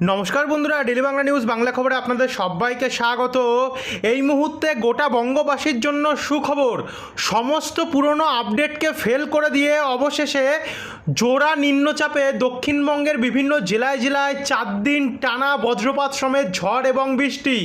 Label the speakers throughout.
Speaker 1: নমস্কার বন্ধুরা daily Bangla news Bangla খবরে আপনাদের সবাইকে স্বাগত। এই মুহূর্তে গোটা বঙ্গবাসীর জন্য সুখবর, সমস্ত পুরনো আপডেটকে ফেল করে দিয়ে অবশেষে জোড়া নিম্নচাপে দক্ষিণবঙ্গের বিভিন্ন জেলায় জেলায় চার দিন টানা বজ্রপাত সমেত ঝড় এবং বৃষ্টি।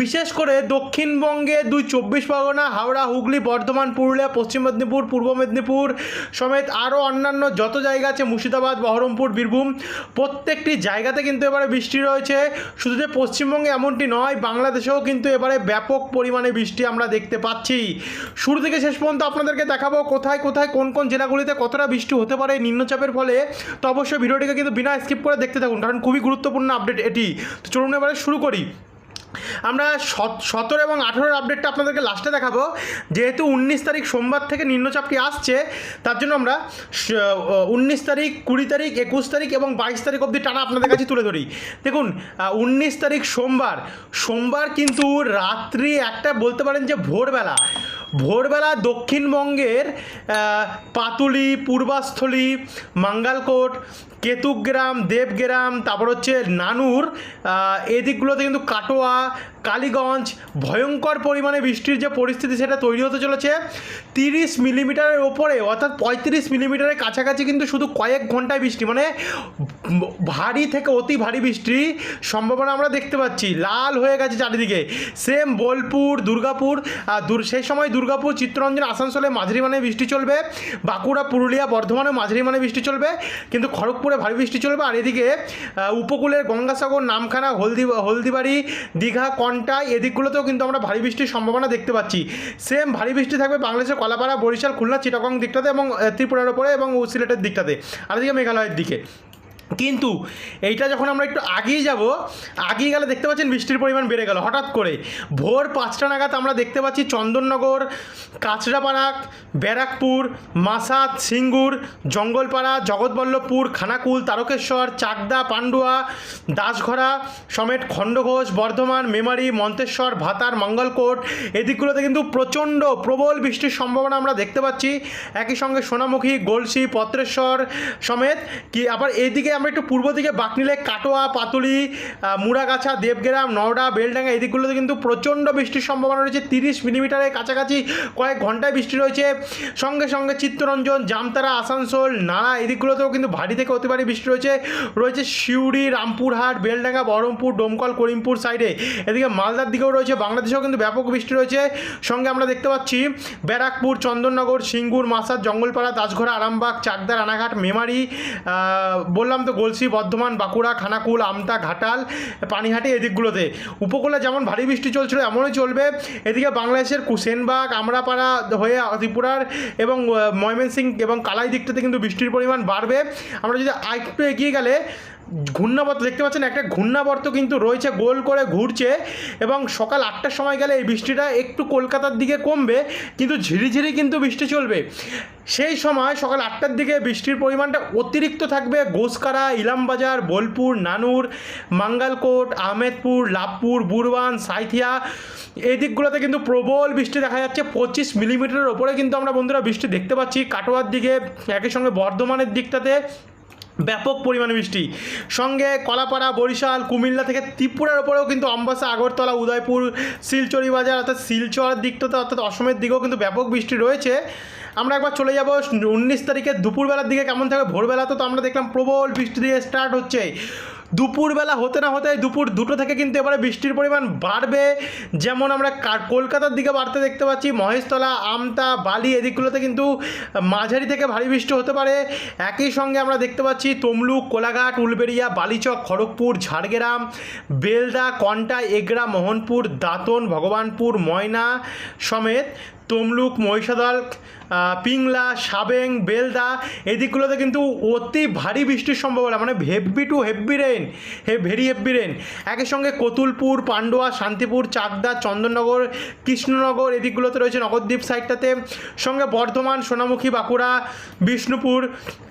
Speaker 1: বিশেষ করে দক্ষিণবঙ্গে দুই চব্বিশ পরগনা, হাওড়া, হুগলি, বর্ধমান, পুরুলিয়া, পশ্চিম মেদিনীপুর, পূর্ব মেদিনীপুর সমেত আরও অন্যান্য যত জায়গা আছে, মুর্শিদাবাদ, বহরমপুর, বীরভূম, প্রত্যেকটি জায়গাতে কিন্তু এবারে বৃষ্টি রয়েছে। শুধু যে পশ্চিমবঙ্গে এমনটি নয়, বাংলাদেশেও কিন্তু এবারে ব্যাপক পরিমাণে বৃষ্টি আমরা দেখতে পাচ্ছি। শুরু থেকে শেষ পর্যন্ত আপনাদেরকে দেখাবো কোথায় কোথায়, কোন কোন জেলাগুলিতে কতটা বৃষ্টি হতে পারে নিম্নচাপের ফলে। তো অবশ্যই ভিডিওটিকে কিন্তু বিনা স্কিপ করে দেখতে থাকুন, কারণ খুবই গুরুত্বপূর্ণ আপডেট এটি। তো চলুন এবারে শুরু করি। আমরা সত- সতেরো এবং আঠেরোর আপডেটটা আপনাদেরকে লাস্টে দেখাবো। যেহেতু উনিশ তারিখ সোমবার থেকে নিম্নচাপটি আসছে, তার জন্য আমরা উনিশ তারিখ, কুড়ি তারিখ, একুশ তারিখ এবং বাইশ তারিখ অবধি টানা আপনাদের কাছে তুলে ধরি। দেখুন উনিশ তারিখ সোমবার সোমবার কিন্তু রাত্রি একটা বলতে পারেন যে ভোরবেলা। ভোরবেলা দক্ষিণবঙ্গের পাতুলি, পূর্বাস্থলী, মাঙ্গালকোট কেতুগ্রাম দেবগ্রাম তারপর হচ্ছে নানুর এদিকগুলোতে কিন্তু কাটোয়া কালীগঞ্জ, ভয়ঙ্কর পরিমাণে বৃষ্টির যে পরিস্থিতি সেটা তৈরি হতে চলেছে। তিরিশ মিলিমিটারের ওপরে, অর্থাৎ পঁয়ত্রিশ মিলিমিটারের কাছাকাছি কিন্তু শুধু কয়েক ঘন্টায় বৃষ্টি মানে ভারী থেকে অতি ভারী বৃষ্টির সম্ভাবনা আমরা দেখতে পাচ্ছি। লাল হয়ে গেছে চারিদিকে। সেম বোলপুর, দুর্গাপুর, আর সেই সময় দুর্গাপুর, চিত্তরঞ্জন, আসানসোলে মাঝারি মানে বৃষ্টি চলবে। বাঁকুড়া, পুরুলিয়া বর্ধমানে মাঝারি মানে বৃষ্টি চলবে। কিন্তু খড়গপুরে ভারী বৃষ্টি চলবে। আর এদিকে উপকূলের গঙ্গাসাগর, নামখানা, হলদি হলদিবাড়ি, দীঘা কন্টাই এদিকগুলোতেও কিন্তু আমরা ভারী বৃষ্টির সম্ভাবনা দেখতে পাচ্ছি। সেম ভারী বৃষ্টি থাকবে বাংলাদেশের কলাপাড়া, বরিশাল, খুলনা, চিটাগং দিকটাতে এবং ত্রিপুরার ওপরে এবং সিলেটের দিকটাতে। আর এদিকে মেঘালয়ের দিকে। কিন্তু এইটা যখন আমরা একটু আগিয়ে যাব, আগিয়ে গেলে দেখতে পাচ্ছেন বৃষ্টির পরিমাণ বেড়ে গেল, হঠাৎ করে। ভোর পাঁচটা নাগাদ আমরা দেখতে পাচ্ছি চন্দননগর, কাঁচরাপাড়া, ব্যারাকপুর, মাসাদ, সিঙ্গুর, জঙ্গলপাড়া, জগৎবল্লভপুর, খানাকুল, তারকেশ্বর, চাকদা, পান্ডুয়া দাসঘরা সমেত খণ্ডঘোষ, বর্ধমান, মেমারি, মন্তেশ্বর, ভাতার, মঙ্গলকোট এদিকগুলোতে কিন্তু প্রচণ্ড প্রবল বৃষ্টির সম্ভাবনা আমরা দেখতে পাচ্ছি। একই সঙ্গে সোনামুখী, গলসি, পত্রেশ্বর সমেত কি আবার এইদিকে আমরা একটু পূর্ব দিকে বাকনিলে কাটোয়া, পাতুলি মুড়াগাছা, দেবগ্রাম, নওডা, বেলডাঙ্গা, এদিকগুলোতে কিন্তু প্রচণ্ড বৃষ্টির সম্ভাবনা রয়েছে। তিরিশ মিলিমিটারের কাছাকাছি কয়েক ঘন্টায় বৃষ্টি রয়েছে। সঙ্গে সঙ্গে চিত্তরঞ্জন, জামতারা, আসানসোল নাড়া এদিকগুলোতেও কিন্তু ভারী থেকে অতি বৃষ্টি রয়েছে। রয়েছে সিউড়ি, রামপুরহাট, বেলডাঙ্গা, বহরমপুর, ডোমকল, করিমপুর সাইডে। এদিকে মালদার দিকেও রয়েছে, বাংলাদেশেও কিন্তু ব্যাপক বৃষ্টি রয়েছে। সঙ্গে আমরা দেখতে পাচ্ছি ব্যারাকপুর, চন্দননগর, সিঙ্গুর, মাসাদ, জঙ্গলপাড়া দাসঘরা আরামবাগ, চাকদা, রানাঘাট, মেমারি বললাম তো গলসি বর্ধমান, বাঁকুড়া, খানাকুল, আমতা, ঘাটাল, পানিহাটি এদিকগুলোতে। উপকূলে যেমন ভারী বৃষ্টি চলছিল, এমনই চলবে। এদিকে বাংলাদেশের কুসেনবাগ আমরাপাড়া হয়ে ত্রিপুরার এবং ময়মনসিং এবং কালাই দিকটাতে কিন্তু বৃষ্টির পরিমাণ বাড়বে। আমরা যদি আরেকটু এগিয়ে গেলে ঘূর্ণাবর্ত, দেখতে পাচ্ছেন একটা ঘূর্ণাবর্ত কিন্তু রয়েছে, গোল করে ঘুরছে এবং সকাল আটটার সময় গেলে এই বৃষ্টিটা একটু কলকাতার দিকে কমবে, কিন্তু ঝিরিঝিরি কিন্তু বৃষ্টি চলবে। সেই সময় সকাল আটটার দিকে বৃষ্টির পরিমাণটা অতিরিক্ত থাকবে গোসকারা ইলামবাজার, বোলপুর, নানুর, মাঙ্গালকোট, আহমেদপুর লাভপুর বুরবান সাইথিয়া, এই দিকগুলোতে কিন্তু প্রবল বৃষ্টি দেখা যাচ্ছে, পঁচিশ মিলিমিটারের ওপরে কিন্তু আমরা বন্ধুরা বৃষ্টি দেখতে পাচ্ছি। কাটোয়ার দিকে, একই সঙ্গে বর্ধমানের দিকটাতে ব্যাপক পরিমাণে বৃষ্টি। সঙ্গে কলাপাড়া, বরিশাল, কুমিল্লা থেকে ত্রিপুরার ওপরেও কিন্তু অম্বাসা, আগরতলা, উদয়পুর, শিলচরি বাজার অর্থাৎ শিলচর দিকটাতে অর্থাৎ অসমের দিকেও কিন্তু ব্যাপক বৃষ্টি রয়েছে। আমরা একবার চলে যাব উনিশ তারিখে দুপুরবেলার দিকে কেমন থাকবে ভোরবেলাতে তো আমরা দেখলাম প্রবল বৃষ্টি দিয়ে স্টার্ট হচ্ছে। দুপুরবেলা হতে না হতে দুপুর দুটো থেকে কিন্তু এবারে বৃষ্টির পরিমাণ বাড়বে। যেমন আমরা কলকাতার দিকে বাড়তে দেখতে পাচ্ছি, মহেশতলা, আমতা, বালি এদিকগুলোতে কিন্তু মাঝারি থেকে ভারী বৃষ্টি হতে পারে। একই সঙ্গে আমরা দেখতে পাচ্ছি তমলুক, কোলাঘাট, উলবেড়িয়া, বালিচক, খড়গপুর, ঝাড়গ্রাম, বেলদা, কন্টা এগরা মোহনপুর, দাঁতন, ভগবানপুর, ময়না সমেত তমলুক, মহিষাদল পিংলা, সাবেং, বেলদা, এদিকগুলোতে কিন্তু অতি ভারী বৃষ্টির সম্ভাবনা মানে heavy to heavy rain hey very heavy rain একই সঙ্গে কতুলপুর, পান্ডুয়া, শান্তিপুর, চাকদা, চন্দননগর, কৃষ্ণনগর, এদিকগুলোতে রয়েছে নগরদ্বীপ সাইডটাতে। সঙ্গে বর্ধমান, সোনামুখী, বাঁকুড়া, বিষ্ণুপুর,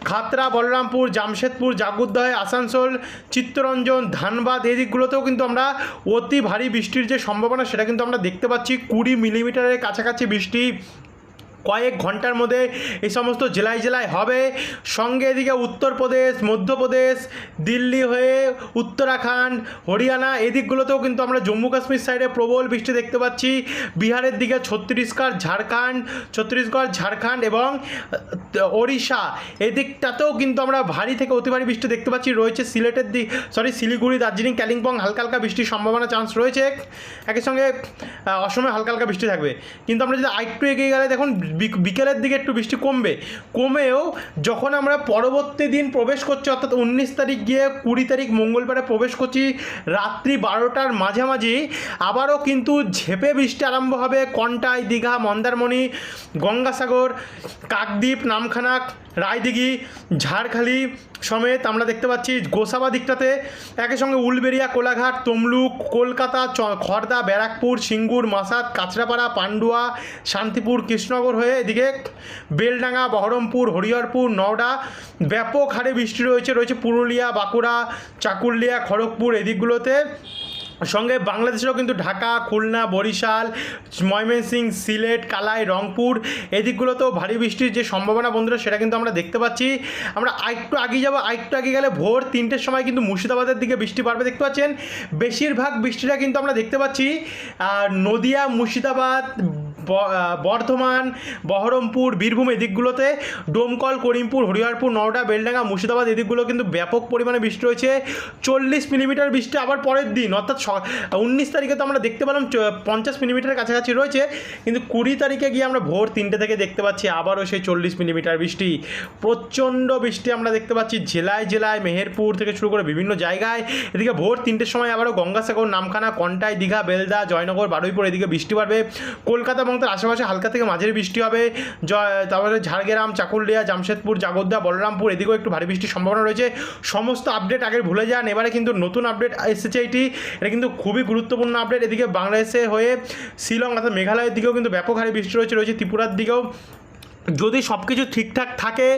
Speaker 1: খাতরা, বলরামপুর, জামশেদপুর, জাগুদ্দহে, আসানসোল, চিত্তরঞ্জন, ধানবাদ এই দিকগুলোতেও কিন্তু আমরা অতি ভারী বৃষ্টির যে সম্ভাবনা, সেটা কিন্তু আমরা দেখতে পাচ্ছি। কুড়ি মিলিমিটারের কাছাকাছি বৃষ্টি কয়েক ঘণ্টার মধ্যে এই সমস্ত জেলায় জেলায় হবে। সঙ্গে এদিকে উত্তরপ্রদেশ, মধ্যপ্রদেশ, দিল্লি হয়ে উত্তরাখণ্ড, হরিয়ানা এদিকগুলোতেও কিন্তু আমরা জম্মু কাশ্মীর সাইডে প্রবল বৃষ্টি দেখতে পাচ্ছি। বিহারের দিকে ছত্তিশগড়, ঝাড়খণ্ড ছত্তিশগড়, ঝাড়খণ্ড এবং ওড়িশা এদিকটাতেও কিন্তু আমরা ভারী থেকে অতি ভারী বৃষ্টি দেখতে পাচ্ছি। রয়েছে সিলেটের দিক সরি শিলিগুড়ি, দার্জিলিং, কালিম্পং হালকা হালকা বৃষ্টির সম্ভাবনা চান্স রয়েছে। একই সঙ্গে অসমে হালকা হালকা বৃষ্টি থাকবে। কিন্তু আমরা যদি আরেকটু এগিয়ে গেলে দেখুন বিকেলের দিকে একটু বৃষ্টি কমবে। কমেও যখন আমরা পরবর্তী দিন প্রবেশ করছি, অর্থাৎ উনিশ তারিখ গিয়ে কুড়ি তারিখ মঙ্গলবারে প্রবেশ করছি, রাত্রি বারোটার মাঝামাঝি, আবারও কিন্তু ঝেপে বৃষ্টি আরম্ভ হবে। কন্টাই, দীঘা, মন্দারমণি, গঙ্গাসাগর, কাকদ্বীপ, নামখানা রায়দিঘি, ঝাড়খালি সমেত আমরা দেখতে পাচ্ছি গোসাবা দিকটাতে একই সঙ্গে উলবেরিয়া, কোলাঘাট, তমলুক, কলকাতা খড়দা ব্যারাকপুর, সিঙ্গুর, মাসাদ, কাঁচরাপাড়া, পান্ডুয়া, শান্তিপুর, কৃষ্ণনগর হয়ে এদিকে বেলডাঙ্গা, বহরমপুর, হরিহরপুর, নওডা ব্যাপক হারে বৃষ্টি রয়েছে। রয়েছে পুরুলিয়া, বাঁকুড়া, চাকুলিয়া, খড়গপুর এদিকগুলোতে। সঙ্গে বাংলাদেশেরও কিন্তু ঢাকা, খুলনা, বরিশাল, ময়মনসিং, সিলেট, কালাই, রংপুর এদিকগুলোতেও ভারী বৃষ্টির যে সম্ভাবনা বন্ধুরা, সেটা কিন্তু আমরা দেখতে পাচ্ছি। আমরা আরেকটু আগে যাব, আরেকটু আগে গেলে ভোর তিনটের সময় কিন্তু মুর্শিদাবাদের দিকে বৃষ্টি পারবে দেখতে পাচ্ছেন? বেশিরভাগ বৃষ্টিটা কিন্তু আমরা দেখতে পাচ্ছি নদিয়া, মুর্শিদাবাদ বর্ধমান, বহরমপুর, বীরভূম এদিকগুলোতে ডোমকল, করিমপুর, হরিহরপুর, নওডা, বেলডাঙ্গা, মুর্শিদাবাদ এদিকগুলো কিন্তু ব্যাপক পরিমাণে বৃষ্টি রয়েছে। চল্লিশ মিলিমিটার বৃষ্টি আবার পরের দিন, অর্থাৎ উনিশ তারিখে তো আমরা দেখতে পেলাম পঞ্চাশ মিলিমিটারের কাছাকাছি রয়েছে, কিন্তু কুড়ি তারিখে গিয়ে আমরা ভোর তিনটে থেকে দেখতে পাচ্ছি আবারও সেই চল্লিশ মিলিমিটার বৃষ্টি। প্রচণ্ড বৃষ্টি আমরা দেখতে পাচ্ছি জেলায় জেলায়, মেহেরপুর থেকে শুরু করে বিভিন্ন জায়গায়। এদিকে ভোর তিনটের সময় আবারও গঙ্গাসাগর, নামখানা, কন্টাই, দীঘা, বেলদা, জয়নগর, বারুইপুর এদিকে বৃষ্টি পারবে কলকাতা এবং তার আশেপাশে হালকা থেকে মাঝারি বৃষ্টি হবে। তারপরে ঝাড়গ্রাম, চাকুলিয়া, জামশেদপুর জাগোদ্দা বলরামপুর এদিকেও একটু ভারী বৃষ্টির সম্ভাবনা রয়েছে। সমস্ত আপডেট আগে ভুলে যান, এবারে কিন্তু নতুন আপডেট এসেছে এটি। এটা কিন্তু খুবই গুরুত্বপূর্ণ আপডেট এদিকে বাংলাদেশে হয়ে শিলং অর্থাৎ মেঘালয়ের দিকেও কিন্তু ব্যাপক হারে বৃষ্টি রয়েছে রয়েছে ত্রিপুরার দিকেও। যদি সব কিছু ঠিকঠাক থাকে,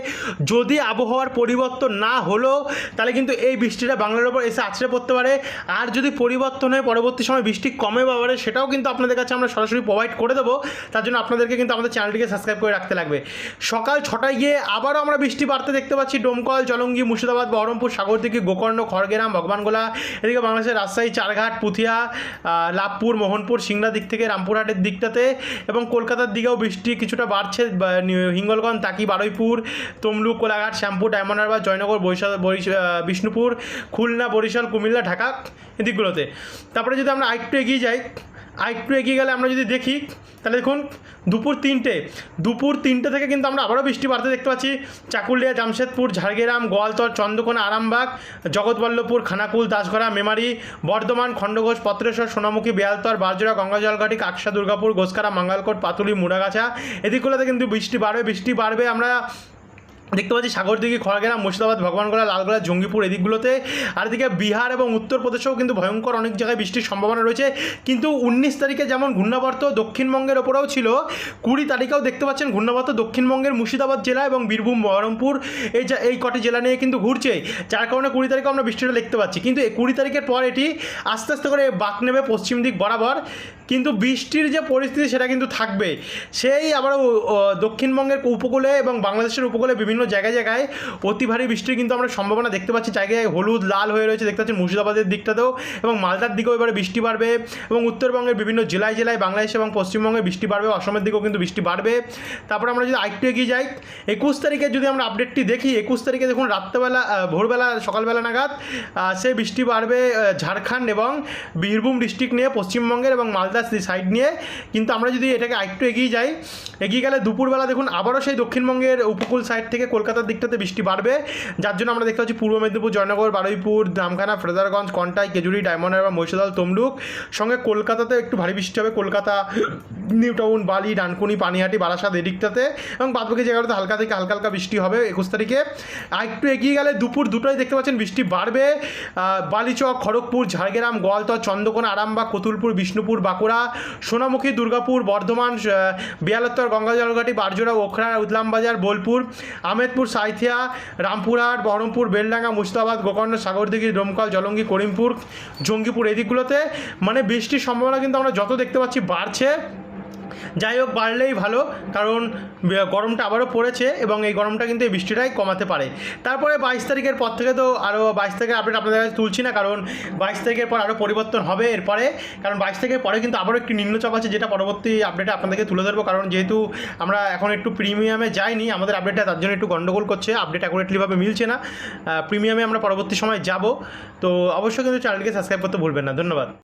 Speaker 1: যদি আবহাওয়ার পরিবর্তন না হলো, তাহলে কিন্তু এই বৃষ্টিটা বাংলার ওপর এসে আছড়ে পড়তে পারে। আর যদি পরিবর্তন হয়ে পরবর্তী সময় বৃষ্টি কমে বা বাড়ে, সেটাও কিন্তু আপনাদের কাছে আমরা সরাসরি প্রোভাইড করে দেবো। তার জন্য আপনাদেরকে কিন্তু আমাদের চ্যানেলটিকে সাবস্ক্রাইব করে রাখতে লাগবে। সকাল ছটায় গিয়ে আবারও আমরা বৃষ্টি বাড়তে দেখতে পাচ্ছি। ডোমকল, জলঙ্গি, মুর্শিদাবাদ, বহরমপুর, সাগরদিঘি, গোকর্ণ, খড়গেরাম, ভগবানগোলা, এদিকে বাংলাদেশের রাজশাহী, চারঘাট পুথিয়া লাভপুর, মোহনপুর সিংড়া দিক থেকে রামপুরহাটের দিকটাতে এবং কলকাতার দিকেও বৃষ্টি কিছুটা বাড়ছে হিঙ্গলগঞ্জ, তাকি বারুইপুর, তমলুক, কোলাঘাট, শ্যামপুর, ডায়মন্ড হারবার, জয়নগর, বরিশাল বিষ্ণুপুর, খুলনা, বরিশাল, কুমিল্লা, ঢাকা এদিকগুলোতে তারপরে যদি আমরা আরেকটু এগিয়ে যাই আরেকটু এগিয়ে গেলে আমরা যদি দেখি, তাহলে দেখুন, দুপুর তিনটে। দুপুর তিনটে থেকে কিন্তু আমরা আবারও বৃষ্টি বাড়তে দেখতে পাচ্ছি। চাকুলিয়া, জামশেদপুর, ঝাড়গ্রাম, গোয়ালতর, চন্দ্রকোনা, আরামবাগ, জগৎবল্লভপুর, খানাকুল, দাসগড়া, মেমারি, বর্ধমান, খণ্ডঘোষ, পত্রেশ্বর, সোনামুখী, বেয়ালতর, বারজোড়া, গঙ্গাজলঘাটি, কাকসা, দুর্গাপুর গোসকারা মাঙ্গালকোট, পাতুলি, মুড়াগাছা। এদিকগুলোতে কিন্তু বৃষ্টি বাড়বে বৃষ্টি বাড়বে। আমরা দেখতে পাচ্ছি সাগরদিঘি খড়গ্রাম মুর্শিদাবাদ, ভগবানগোলা, লালগোলা, জঙ্গিপুর এদিকগুলোতে। আর এদিকে বিহার এবং উত্তরপ্রদেশেও কিন্তু ভয়ঙ্কর অনেক জায়গায় বৃষ্টির সম্ভাবনা রয়েছে। কিন্তু উনিশ তারিখে যেমন ঘূর্ণাবর্ত দক্ষিণবঙ্গের ওপরেও ছিল, কুড়ি তারিখেও দেখতে পাচ্ছেন ঘূর্ণাবর্ত দক্ষিণবঙ্গের মুর্শিদাবাদ জেলা এবং বীরভূম, বহরমপুর, এই এই কটি জেলা নিয়ে কিন্তু ঘুরছে। যার কারণে কুড়ি তারিখে আমরা বৃষ্টিটা দেখতে পাচ্ছি। কিন্তু এই কুড়ি তারিখের পর এটি আস্তে আস্তে করে বাঁক নেবে পশ্চিম দিক বরাবর। কিন্তু বৃষ্টির যে পরিস্থিতি সেটা কিন্তু থাকবে। সেই আবার দক্ষিণবঙ্গের উপকূলে এবং বাংলাদেশের উপকূলে বিভিন্ন জায়গায় জায়গায় অতি ভারী বৃষ্টির কিন্তু আমরা সম্ভাবনা দেখতে পাচ্ছি। জায়গায় হলুদ লাল হয়ে রয়েছে দেখতে পাচ্ছি মুর্শিদাবাদের দিকটাতেও এবং মালদার দিকেও এবারে বৃষ্টি বাড়বে এবং উত্তরবঙ্গের বিভিন্ন জেলায় জেলায় বাংলাদেশ এবং পশ্চিমবঙ্গে বৃষ্টি বাড়বে অসমের দিকেও কিন্তু বৃষ্টি বাড়বে। তারপর আমরা যদি আরেকটু এগিয়ে যাই একুশ তারিখে যদি আমরা আপডেটটি দেখি একুশ তারিখে দেখুন রাত্রেবেলা ভোরবেলা সকালবেলা নাগাদ আহ, সে বৃষ্টি বাড়বে ঝাড়খণ্ড এবং বীরভূম ডিস্ট্রিক্ট নিয়ে পশ্চিমবঙ্গের এবং মালদা সাইড নিয়ে। কিন্তু আমরা যদি এটাকে আরেকটু এগিয়ে যাই, এগিয়ে গেলে দুপুরবেলা দেখুন আবারও সেই দক্ষিণবঙ্গের উপকূল সাইড থেকে কলকাতার দিকটাতে বৃষ্টি বাড়বে। যার জন্য আমরা দেখতে পাচ্ছি পূর্ব মেদিনীপুর, জয়নগর, বারুইপুর, ধামখানা, ফ্রেজারগঞ্জ, কন্টাই, কেজুরি, ডায়মন্ড হারবার, মহিষাদল, তমলুক। সঙ্গে কলকাতাতে একটু ভারী বৃষ্টি হবে। কলকাতা নিউ টাউন বালি, ডানকুনি, পানিহাটি, বারাসাত এদিকটাতে। এবং বাদবাকি জায়গাটাতে হালকা থেকে হালকা হালকা বৃষ্টি হবে একুশ তারিখে। আর একটু এগিয়ে গেলে দুপুর দুটোয় দেখতে পাচ্ছেন বৃষ্টি বাড়বে। বালিচক, খড়গপুর, ঝাড়গ্রাম, গোয়ালতর, চন্দ্রকোনা, আরামবাগ, কতুলপুর, বিষ্ণুপুর, বাঁকুড়া সোনামুখী, দুর্গাপুর, বর্ধমান বিয়ালত্তর, গঙ্গাজলঘাটি, বারজোড়া, ওখরা, উদলামবাজার, বোলপুর আমেদপুর সাইথিয়া, রামপুরহাট, বহরমপুর, বেলডাঙ্গা, মুর্শিদাবাদ, গোকর্ণ, সাগরদিঘি, ডোমকল, জলঙ্গি, করিমপুর, জঙ্গিপুর এদিকগুলোতে মানে বৃষ্টির সম্ভাবনা কিন্তু আমরা যত দেখতে পাচ্ছি বাড়ছে। যাই হোক, বাড়লেই ভালো, কারণ গরমটা আবারও পড়েছে এবং এই গরমটা কিন্তু এই বৃষ্টিটাই কমাতে পারে। তারপরে বাইশ তারিখের পর থেকে তো আরও বাইশ তারিখের আপডেট আপনাদের কাছে তুলছি না, কারণ বাইশ তারিখের পর আরও পরিবর্তন হবে এরপরে, কারণ বাইশ তারিখের পরে কিন্তু আবারও একটি নিম্নচাপ আছে, যেটা পরবর্তী আপডেটে আপনাদেরকে তুলে ধরবো, কারণ যেহেতু আমরা এখন একটু প্রিমিয়ামে যাইনি, আমাদের আপডেটটা তার জন্য একটু গন্ডগোল করছে আপডেট অ্যাকুরেটলিভাবে মিলছে না। প্রিমিয়ামে আমরা পরবর্তী সময় যাব, তো অবশ্যই কিন্তু চ্যানেলটিকে সাবস্ক্রাইব করতে ভুলবেন না, ধন্যবাদ।